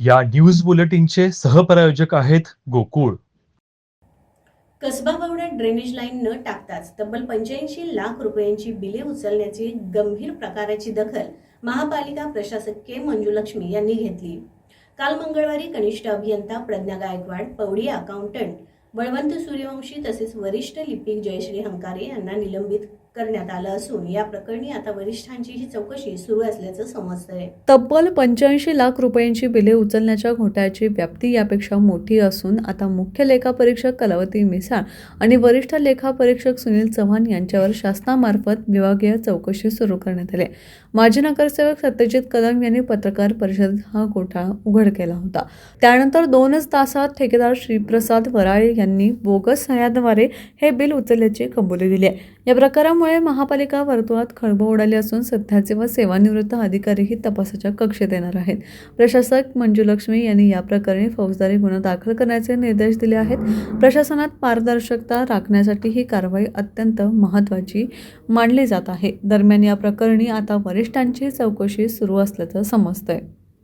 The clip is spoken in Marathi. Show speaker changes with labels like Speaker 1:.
Speaker 1: या न्यूज बुलेटिनचे सहप्रायोजक आहेत गोकुळ.
Speaker 2: कसबा बावड्यात ड्रेनेज लाईन न टाकताच तब्बल पंच्याऐंशी लाख रुपयांची बिले उचलण्याची गंभीर प्रकाराची दखल महापालिका प्रशासक के मंजुलक्ष्मी यांनी घेतली. काल मंगळवारी कनिष्ठ अभियंता प्रज्ञा गायकवाड पवडी अकाउंटंट बळवंत सूर्यवंशी तसेच वरिष्ठ लिपिक जयश्री हंकारे यांना निलंबित करण्यात आलं असून या प्रकरणी आता वरिष्ठांची ही चौकशी सुरू असल्याचं समजतंय.
Speaker 3: तब्बल पंच्याऐंशी लाख रुपयांची बिले उचलण्याच्या घोटाळ्याची व्याप्ती यापेक्षा मोठी असून आता मुख्य लेखापरीक्षक कलावती मिसाळ आणि वरिष्ठ लेखापरीक्षक सुनील चव्हाण यांच्यावर शासनामार्फत विभागीय चौकशी सुरू करण्यात आली. माजी नगरसेवक सत्यजित कदम यांनी पत्रकार परिषदेत हा घोटाळा उघड केला होता. त्यानंतर दोनच तासात ठेकेदार श्रीप्रसाद वराळे यांनी बोगस सह्याद्वारे हे बिल उचलल्याची कबुली दिली आहे. या प्रकारामुळे महापालिका वर्तुळात खळबळ उडाली असून सध्याचे व सेवानिवृत्त अधिकारीही तपासाच्या कक्षेत येणार आहेत. प्रशासक मंजुलक्ष्मी यांनी या प्रकरणी फौजदारी गुन्हा दाखल करण्याचे निर्देश दिले आहेत. प्रशासनात पारदर्शकता राखण्यासाठी ही कारवाई अत्यंत महत्त्वाची मानली जात आहे. दरम्यान या प्रकरणी आता वरिष्ठांची चौकशी सुरू असल्याचं समजतंय.